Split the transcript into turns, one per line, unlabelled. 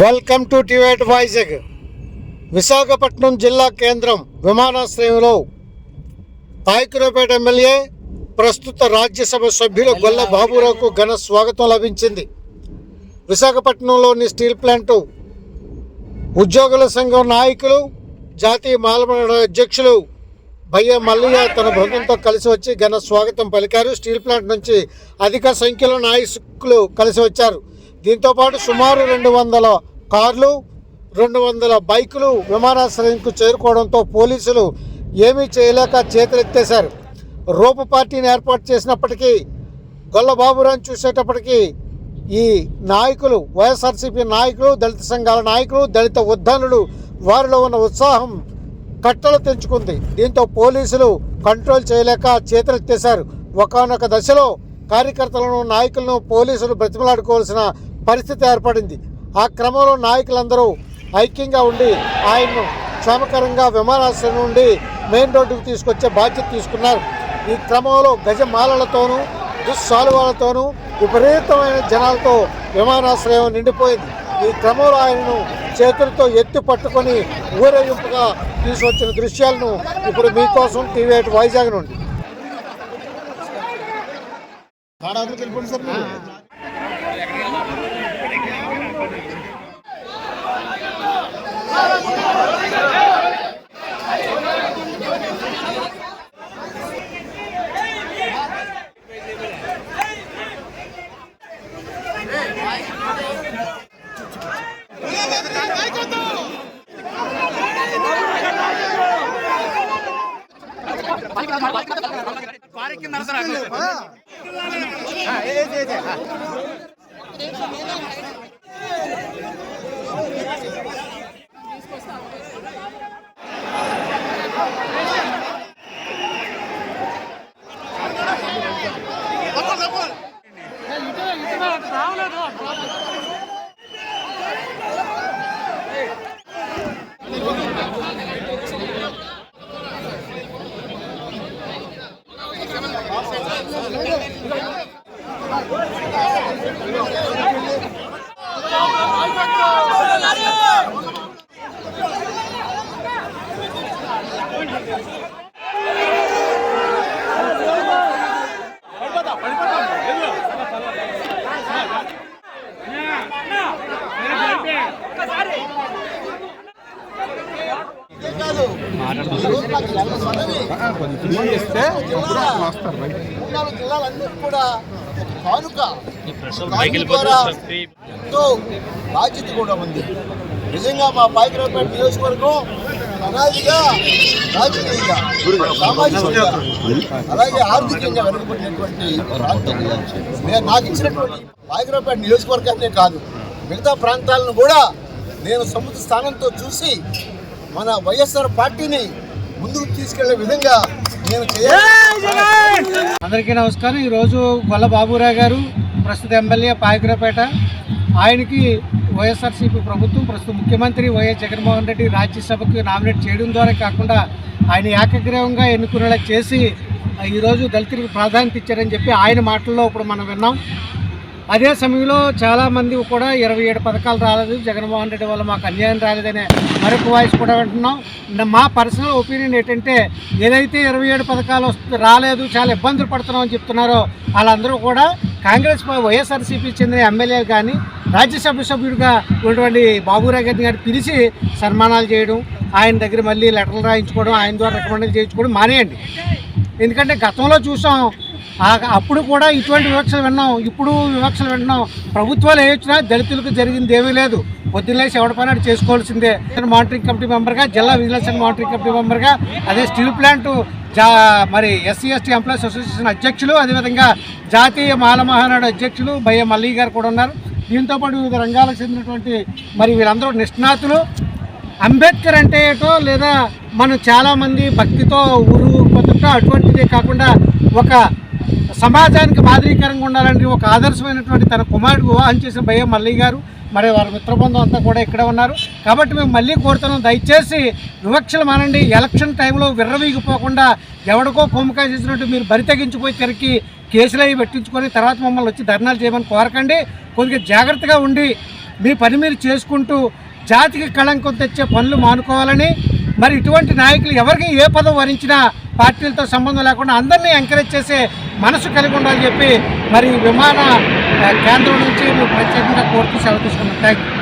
Welcome to టివేట్ వైజాగ్. విశాఖపట్నం జిల్లా కేంద్రం విమానాశ్రయంలో పాయకురపేట ఎమ్మెల్యే ప్రస్తుత రాజ్యసభ సభ్యులు గొల్ల బాబురావుకు ఘన స్వాగతం లభించింది. విశాఖపట్నంలోని స్టీల్ ప్లాంటు ఉద్యోగుల సంఘం నాయకులు జాతీయ మాలమడ అధ్యక్షులు భయ్య మల్లయ్య తన బృందంతో కలిసి వచ్చి ఘన స్వాగతం పలికారు. స్టీల్ ప్లాంట్ నుంచి అధిక సంఖ్యలో నాయకులు కలిసి వచ్చారు. దీంతో పాటు సుమారు రెండు వందల కార్లు రెండు వందల బైకులు విమానాశ్రయంకు చేరుకోవడంతో పోలీసులు ఏమీ చేయలేక చేతులెత్తేశారు. రూప పార్టీని ఏర్పాటు చేసినప్పటికీ గొల్లబాబురాన్ని చూసేటప్పటికీ ఈ నాయకులు వైఎస్ఆర్సీపీ నాయకులు దళిత సంఘాల నాయకులు దళిత ఉద్ధానులు వారిలో ఉన్న ఉత్సాహం కట్టలు తెంచుకుంది. దీంతో పోలీసులు కంట్రోల్ చేయలేక చేతులెత్తేశారు. ఒకనొక దశలో కార్యకర్తలను నాయకులను పోలీసులు బ్రతిమలాడుకోవాల్సిన పరిస్థితి ఏర్పడింది. ఆ క్రమంలో నాయకులందరూ ఐక్యంగా ఉండి ఆయన్ను క్షేమకరంగా విమానాశ్రయం నుండి మెయిన్ రోడ్డుకు తీసుకొచ్చే బాధ్యత తీసుకున్నారు. ఈ క్రమంలో గజమాలలతోనూ దుస్సాలువాలతోనూ విపరీతమైన జనాలతో విమానాశ్రయం నిండిపోయింది. ఈ క్రమంలో ఆయనను చేతులతో ఎత్తి పట్టుకొని ఊరేగింపుగా తీసుకొచ్చిన దృశ్యాలను ఇప్పుడు మీకోసం టీవీ ఎయిట్ వైజాగ్ నుండి.
పార్కింగ్ నడతారా మూడు జిల్లాలన్నీ కూడా కానుక ఎంతో బాధ్యత కూడా ఉంది. నిజంగా మా పాయకరావుపేట నియోజకవర్గం అనాదిగా రాజకీయంగా సామాజికంగా అలాగే ఆర్థికంగా వెనుకబడినటువంటి ప్రాంతం. నేను నాకు ఇచ్చినటువంటి పాయకరావుపేట నియోజకవర్గాన్నే కాదు మిగతా ప్రాంతాలను కూడా నేను సముద్ర స్థానంతో చూసి మన వైఎస్ఆర్ పార్టీని ముందుకు తీసుకెళ్ళే విధంగా నేను
అందరికీ నమస్కారం. ఈరోజు గొల్ల బాబురావు గారు ప్రస్తుత ఎమ్మెల్యే పాయకురపేట ఆయనకి వైఎస్ఆర్సీపీ ప్రభుత్వం ప్రస్తుత ముఖ్యమంత్రి వైఎస్ జగన్మోహన్ రెడ్డి రాజ్యసభకు నామినేట్ చేయడం ద్వారా కాకుండా ఆయన ఏకగ్రీవంగా ఎన్నుకునేలా చేసి ఈరోజు దళితులకు ప్రాధాన్యత ఇచ్చారని చెప్పి ఆయన మాటల్లో ఇప్పుడు మనం విన్నాం. అదే సమయంలో చాలామంది కూడా ఇరవై ఏడు పథకాలు రాలేదు. జగన్మోహన్ రెడ్డి వల్ల మాకు అన్యాయం రాలేదనే మరొక వాయిస్ కూడా వింటున్నాం. మా పర్సనల్ ఒపీనియన్ ఏంటంటే ఏదైతే ఇరవై ఏడు పథకాలు రాలేదు చాలా ఇబ్బందులు పడుతున్నామని చెప్తున్నారో వాళ్ళందరూ కూడా కాంగ్రెస్ వైఎస్ఆర్సీపీ చెందిన ఎమ్మెల్యేలు కానీ రాజ్యసభ సభ్యుడిగా ఉన్నటువంటి బాబురావు గారిని గారిని పిలిచి సన్మానాలు చేయడం ఆయన దగ్గర మళ్ళీ లెటర్లు రాయించుకోవడం ఆయన ద్వారా రికమెండేషన్ చేయించుకోవడం మానేయండి. ఎందుకంటే గతంలో చూసాం. అప్పుడు కూడా ఇటువంటి వివక్షలు విన్నాం. ఇప్పుడు వివక్షలు వింటున్నాం ప్రభుత్వాలు ఏ దళితులకు జరిగింది ఏమీ లేదు. పొద్దున్నేసి ఎవరి పని చేసుకోవాల్సిందే. మానిటరింగ్ కమిటీ మెంబర్గా జిల్లా విజిలెన్స్ మానిటరింగ్ కమిటీ మెంబర్గా అదే స్టీల్ ప్లాంట్ జా మరి ఎస్సీ ఎస్టీ ఎంప్లాయీస్ అసోసియేషన్ అధ్యక్షులు అదేవిధంగా జాతీయ మాల మహానాడు అధ్యక్షులు భయ్య మల్లి గారు కూడా ఉన్నారు. దీంతోపాటు వివిధ రంగాలకు చెందినటువంటి మరి వీళ్ళందరూ నిష్ణాతులు. అంబేద్కర్ అంటే ఏటో లేదా మనం చాలామంది భక్తితో ఊరు బతుకుతో అటువంటిదే కాకుండా ఒక సమాజానికి మాదిరీకరంగా ఉండాలని ఒక ఆదర్శమైనటువంటి తన కుమారుడు వివాహం చేసిన భయ్య మల్లయ్య గారు మరి వారి మిత్రబృందం అంతా కూడా ఇక్కడే ఉన్నారు. కాబట్టి మేము మళ్ళీ కోరుతున్నాం దయచేసి వివక్షలు మానండి. ఎలక్షన్ టైంలో విర్రవీగిపోకుండా ఎవడికో కొమ్మకాయ చేసినట్టు మీరు బరి తెగించిపోయి తిరిగి కేసులు అవి పెట్టించుకొని తర్వాత మమ్మల్ని వచ్చి ధర్నాలు చేయమని కోరకండి. కొద్దిగా జాగ్రత్తగా ఉండి మీ పని మీరు చేసుకుంటూ జాతికి కళంకం తెచ్చే పనులు మానుకోవాలని మరి ఇటువంటి నాయకులు ఎవరికి ఏ పదవి వరించినా పార్టీలతో సంబంధం లేకుండా అందరినీ ఎంకరేజ్ చేసే మనసు కలిగి ఉండాలని చెప్పి మరి విమాన కేంద్రం నుంచి మేము ప్రత్యేకంగా కోరుతూ సెలవు తీసుకున్నాం. Thank you